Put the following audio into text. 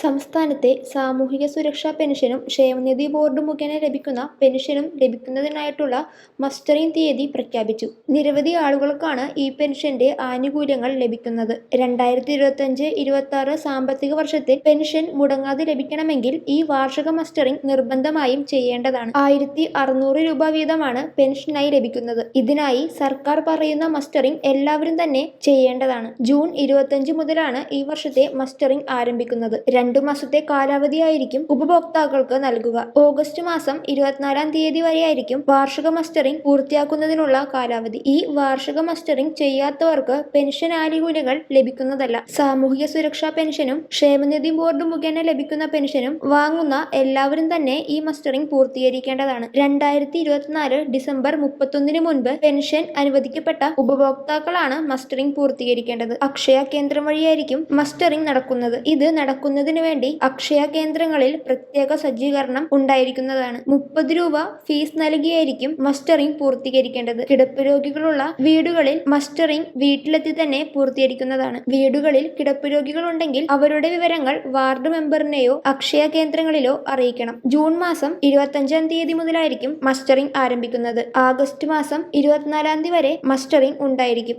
സംസ്ഥാനത്തെ സാമൂഹിക സുരക്ഷാ പെൻഷനും ക്ഷേമനിധി ബോർഡ് മുഖേന ലഭിക്കുന്ന പെൻഷനും ലഭിക്കുന്നതിനായിട്ടുള്ള മസ്റ്ററിംഗ് തീയതി പ്രഖ്യാപിച്ചു. നിരവധി ആളുകൾക്കാണ് ഈ പെൻഷന്റെ ആനുകൂല്യങ്ങൾ ലഭിക്കുന്നത്. രണ്ടായിരത്തി ഇരുപത്തഞ്ച് ഇരുപത്താറ് സാമ്പത്തിക വർഷത്തിൽ പെൻഷൻ മുടങ്ങാതെ ലഭിക്കണമെങ്കിൽ ഈ വാർഷിക മസ്റ്ററിംഗ് നിർബന്ധമായും ചെയ്യേണ്ടതാണ്. ആയിരത്തി അറുനൂറ് രൂപ വീതമാണ് പെൻഷനായി ലഭിക്കുന്നത്. ഇതിനായി സർക്കാർ പറയുന്ന മസ്റ്ററിംഗ് എല്ലാവരും തന്നെ ചെയ്യേണ്ടതാണ്. ജൂൺ ഇരുപത്തഞ്ച് മുതലാണ് ഈ വർഷത്തെ മസ്റ്ററിംഗ് ആരംഭിക്കുന്നത്. രണ്ടു മാസത്തെ കാലാവധിയായിരിക്കും ഉപഭോക്താക്കൾക്ക് നൽകുക. ഓഗസ്റ്റ് മാസം ഇരുപത്തിനാലാം തീയതി വരെയായിരിക്കും വാർഷിക മസ്റ്ററിംഗ് പൂർത്തിയാക്കുന്നതിനുള്ള കാലാവധി. ഈ വാർഷിക മസ്റ്ററിംഗ് ചെയ്യാത്തവർക്ക് പെൻഷൻ ആനുകൂല്യങ്ങൾ ലഭിക്കുന്നതല്ല. സാമൂഹിക സുരക്ഷാ പെൻഷനും ക്ഷേമനിധി ബോർഡ് മുഖേന ലഭിക്കുന്ന പെൻഷനും വാങ്ങുന്ന എല്ലാവരും തന്നെ ഈ മസ്റ്ററിംഗ് പൂർത്തീകരിക്കേണ്ടതാണ്. രണ്ടായിരത്തി ഇരുപത്തിനാല് ഡിസംബർ മുപ്പത്തൊന്നിന് മുൻപ് പെൻഷൻ അനുവദിക്കപ്പെട്ട ഉപഭോക്താക്കളാണ് മസ്റ്ററിംഗ് പൂർത്തീകരിക്കേണ്ടത്. അക്ഷയ കേന്ദ്രം വഴിയായിരിക്കും മസ്റ്ററിംഗ് നടക്കുന്നത്. ഇത് നടക്കുന്നതിന് വേണ്ടി അക്ഷയ കേന്ദ്രങ്ങളിൽ പ്രത്യേക സജ്ജീകരണം ഉണ്ടായിരിക്കുന്നതാണ്. മുപ്പത് രൂപ ഫീസ് നൽകിയായിരിക്കും മസ്റ്ററിംഗ് പൂർത്തീകരിക്കേണ്ടത്. കിടപ്പ് രോഗികളുള്ള വീടുകളിൽ മസ്റ്ററിംഗ് വീട്ടിലെത്തി തന്നെ പൂർത്തീകരിക്കുന്നതാണ്. വീടുകളിൽ കിടപ്പ് രോഗികളുണ്ടെങ്കിൽ അവരുടെ വിവരങ്ങൾ വാർഡ് മെമ്പറിനെയോ അക്ഷയ കേന്ദ്രങ്ങളിലോ അറിയിക്കണം. ജൂൺ മാസം ഇരുപത്തഞ്ചാം തീയതി മുതലായിരിക്കും മസ്റ്ററിംഗ് ആരംഭിക്കുന്നത്. ആഗസ്റ്റ് മാസം ഇരുപത്തിനാലാം തീയതി വരെ മസ്റ്ററിംഗ് ഉണ്ടായിരിക്കും.